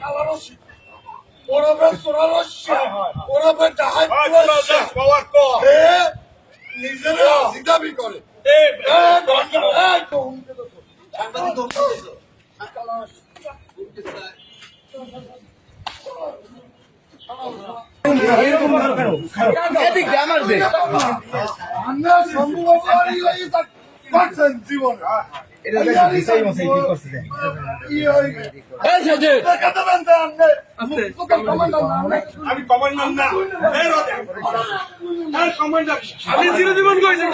কালারসি ওরফে ওরফে ডাহাই নিজেরা করে। আমরা সম্ভব করি জীবন দেখাতে আমি কমান্ডার না। আর কমান্ডার আমি চিরজীবন করেছি।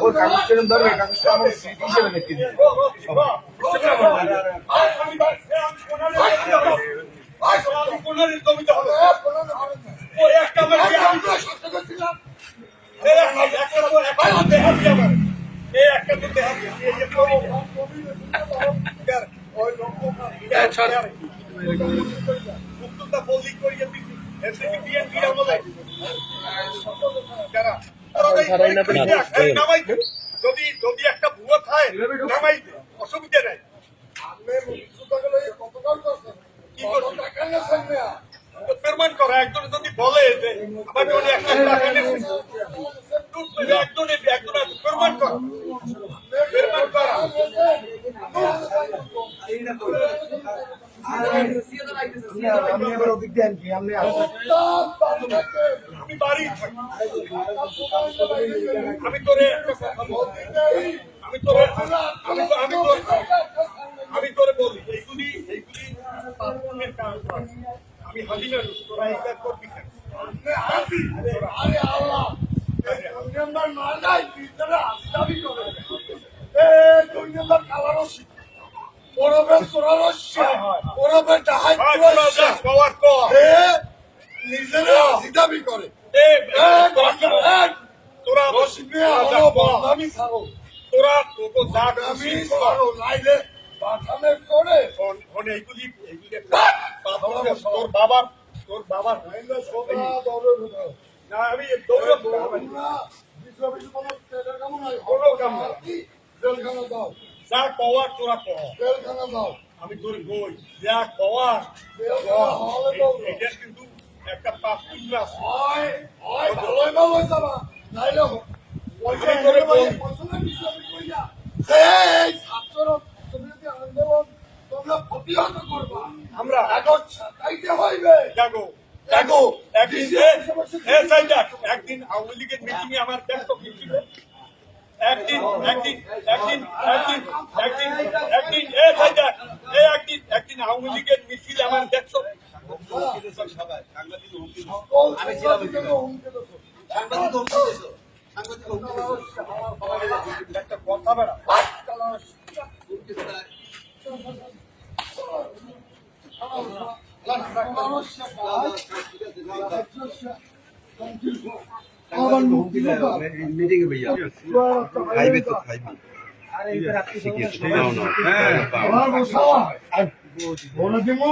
ওর কাগজ ধরবে, কাগজটা আমার স্মৃতি হিসেবে রেখে দিবে। ওই একটা আমার কি আমি আমরা সত্য করছিলাম এই একটা একটা তো একটা তো দেহাতি আমার এই একটা তো দেহাতি এই যে করি ওই মুক্তটা বলি করিয়ে বিএনপি আমলে যদি যদি একটা ভুয়া খায় অসুবিধা নাই। পেমেন্ট করা একজন যদি বলে যে আমার জন্য এক লাখ টাকা নিয়েছি একজন একজন পেমেন্ট করা। পেমেন্ট করা। আমি আপনি আমি বাড়ি আমি তোরে। আমি তোরে আমি তো- আমি তোরে বলি এইগুলি এইগুলি পাপনের কাজ নয়। আমি হাজিরা তোরা এটা করবি কেন? আরে আল্লাহ! দুই নম্বর মার নাই ভিতরে দাবি করে। এ দুই নম্বর ডাহাই তোরা নিজেরা করে। এ, এ তোরা রসমিয়া হলো বদনামি ছাড়ো তোরা তোকে যা আমি। ছাড়ো নাইলে বাথামে করে এইগুলি এইগুলি তোর বাবা তোর বাবা সোনা দৌড়ে ঢুকাও না আমি দৌড়ে কোনো কামো। জেলখানা দাও। যা কওয়ার তোরা কর জেলখানা দাও। আমি তোর বই। যা কওয়ার এটা কিন্তু একটা পাপ পুণ্য আছে হয় হয় ভালোই ভালোই যাবা। নাইলে পয়সা করে পয়সা না বিশ্ববিদ্যালয় কইয়া এই ছাত্র তুমি যদি আন্দোলন তোমরা প্রতিহত আমরা এখন ছাতাইতে হইবে। জাগো। দেখো একদিন একদিন আওয়ামী লীগের মিটিং এ আমার ব্যস্ত ছিল? একদিন একদিন একদিন একদিন একদিন একদিন এ সাইডা, এ একদিন একদিন আওয়ামী লীগের মিছিল আমার দেখছ। একটা কথা বেড়া। খাইবে তো খাইবে শিখিয়েছে নাও নাও হ্যাঁ আমার দিমু